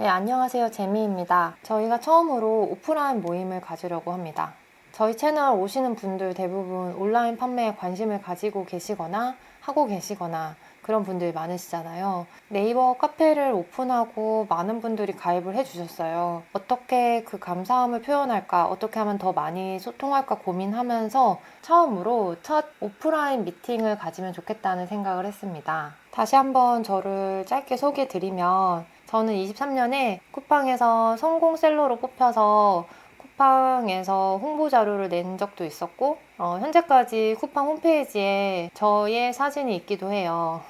네, 안녕하세요. 재미입니다. 저희가 처음으로 오프라인 모임을 가지려고 합니다. 저희 채널 오시는 분들 대부분 온라인 판매에 관심을 가지고 계시거나 하고 계시거나 그런 분들이 많으시잖아요. 네이버 카페를 오픈하고 많은 분들이 가입을 해주셨어요. 어떻게 그 감사함을 표현할까, 어떻게 하면 더 많이 소통할까 고민하면서 처음으로 첫 오프라인 미팅을 가지면 좋겠다는 생각을 했습니다. 다시 한번 저를 짧게 소개해 드리면 저는 23년에 쿠팡에서 성공셀러로 뽑혀서 쿠팡에서 홍보 자료를 낸 적도 있었고 어, 현재까지 쿠팡 홈페이지에 저의 사진이 있기도 해요.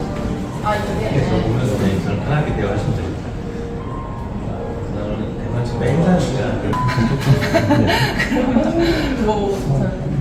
그래서 오면서 네, 저랑 편하게 대화하시면 됩니다. 저는 대만친구 행사니까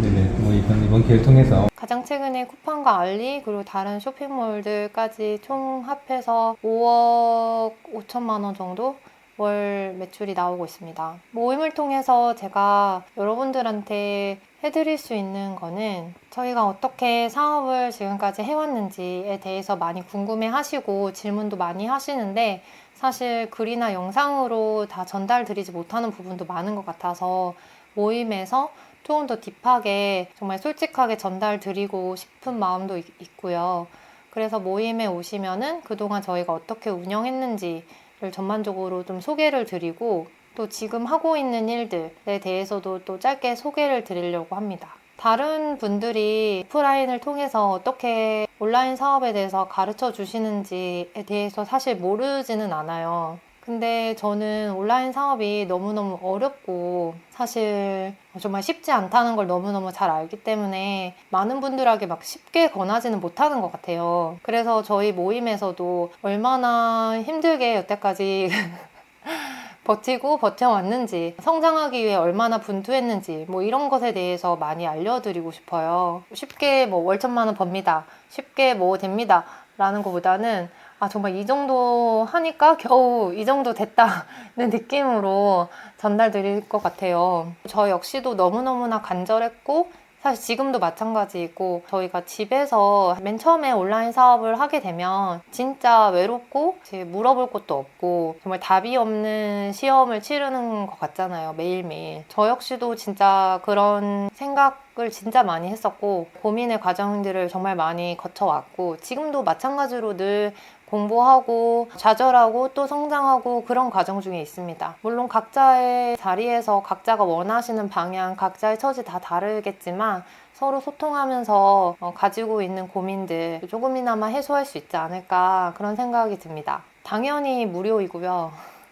네네. 뭐 이번 이번 기회를 통해서 가장 최근에 쿠팡과 알리 그리고 다른 쇼핑몰들까지 총 합해서 5억 5천만 원 정도 월 매출이 나오고 있습니다. 모임을 통해서 제가 여러분들한테 해드릴 수 있는 거는 저희가 어떻게 사업을 지금까지 해왔는지에 대해서 많이 궁금해 하시고 질문도 많이 하시는데 사실 글이나 영상으로 다 전달 드리지 못하는 부분도 많은 것 같아서 모임에서 조금 더 딥하게 정말 솔직하게 전달 드리고 싶은 마음도 있- 있고요. 그래서 모임에 오시면은 그동안 저희가 어떻게 운영했는지를 전반적으로 좀 소개를 드리고 또 지금 하고 있는 일들에 대해서도 또 짧게 소개를 드리려고 합니다. 다른 분들이 오프라인을 통해서 어떻게 온라인 사업에 대해서 가르쳐 주시는지에 대해서 사실 모르지는 않아요. 근데 저는 온라인 사업이 너무너무 어렵고 사실 정말 쉽지 않다는 걸 너무너무 잘 알기 때문에 많은 분들에게 막 쉽게 권하지는 못하는 것 같아요. 그래서 저희 모임에서도 얼마나 힘들게 여태까지 버티고 버텨왔는지, 성장하기 위해 얼마나 분투했는지, 뭐 이런 것에 대해서 많이 알려드리고 싶어요. 쉽게 뭐 월천만 원 법니다. 쉽게 뭐 됩니다. 라는 것보다는 아, 정말 이 정도 하니까 겨우 이 정도 됐다는 느낌으로 전달드릴 것 같아요. 저 역시도 너무너무나 간절했고, 사실 지금도 마찬가지이고 저희가 집에서 맨 처음에 온라인 사업을 하게 되면 진짜 외롭고 물어볼 것도 없고 정말 답이 없는 시험을 치르는 것 같잖아요 매일매일 저 역시도 진짜 그런 생각 을 진짜 많이 했었고 고민의 과정들을 정말 많이 거쳐왔고 지금도 마찬가지로 늘 공부하고 좌절하고 또 성장하고 그런 과정 중에 있습니다. 물론 각자의 자리에서 각자가 원하시는 방향, 각자의 처지 다 다르겠지만 서로 소통하면서 어, 가지고 있는 고민들 조금이나마 해소할 수 있지 않을까 그런 생각이 듭니다. 당연히 무료이고요.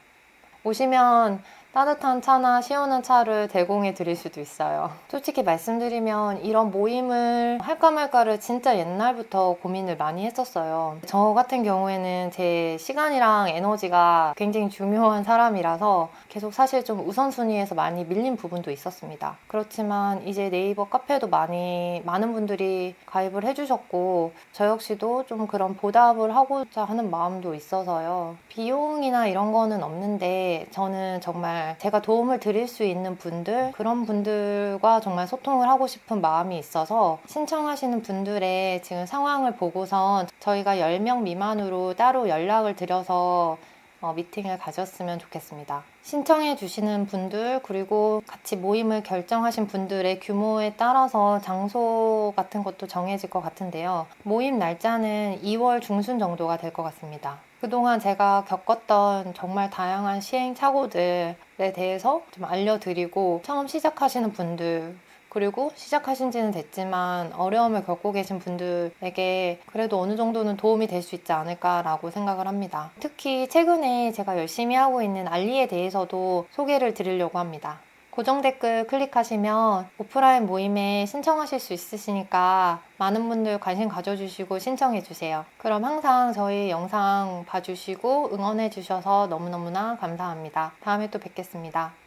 오시면 따뜻한 차나 시원한 차를 제공해 드릴 수도 있어요. 솔직히 말씀드리면 이런 모임을 할까 말까를 진짜 옛날부터 고민을 많이 했었어요. 저 같은 경우에는 제 시간이랑 에너지가 굉장히 중요한 사람이라서 계속 사실 좀 우선순위에서 많이 밀린 부분도 있었습니다. 그렇지만 이제 네이버 카페도 많이, 많은 분들이 가입을 해주셨고, 저 역시도 좀 그런 보답을 하고자 하는 마음도 있어서요. 비용이나 이런 거는 없는데, 저는 정말 제가 도움을 드릴 수 있는 분들, 그런 분들과 정말 소통을 하고 싶은 마음이 있어서 신청하시는 분들의 지금 상황을 보고선 저희가 10명 미만으로 따로 연락을 드려서 어, 미팅을 가졌으면 좋겠습니다. 신청해 주시는 분들 그리고 같이 모임을 결정하신 분들의 규모에 따라서 장소 같은 것도 정해질 것 같은데요. 모임 날짜는 2월 중순 정도가 될 것 같습니다. 그동안 제가 겪었던 정말 다양한 시행착오들에 대해서 좀 알려드리고 처음 시작하시는 분들 그리고 시작하신 지는 됐지만 어려움을 겪고 계신 분들에게 그래도 어느 정도는 도움이 될 수 있지 않을까라고 생각을 합니다. 특히 최근에 제가 열심히 하고 있는 알리에 대해서도 소개를 드리려고 합니다. 고정 댓글 클릭하시면 오프라인 모임에 신청하실 수 있으시니까 많은 분들 관심 가져주시고 신청해주세요. 그럼 항상 저희 영상 봐주시고 응원해주셔서 너무너무나 감사합니다. 다음에 또 뵙겠습니다.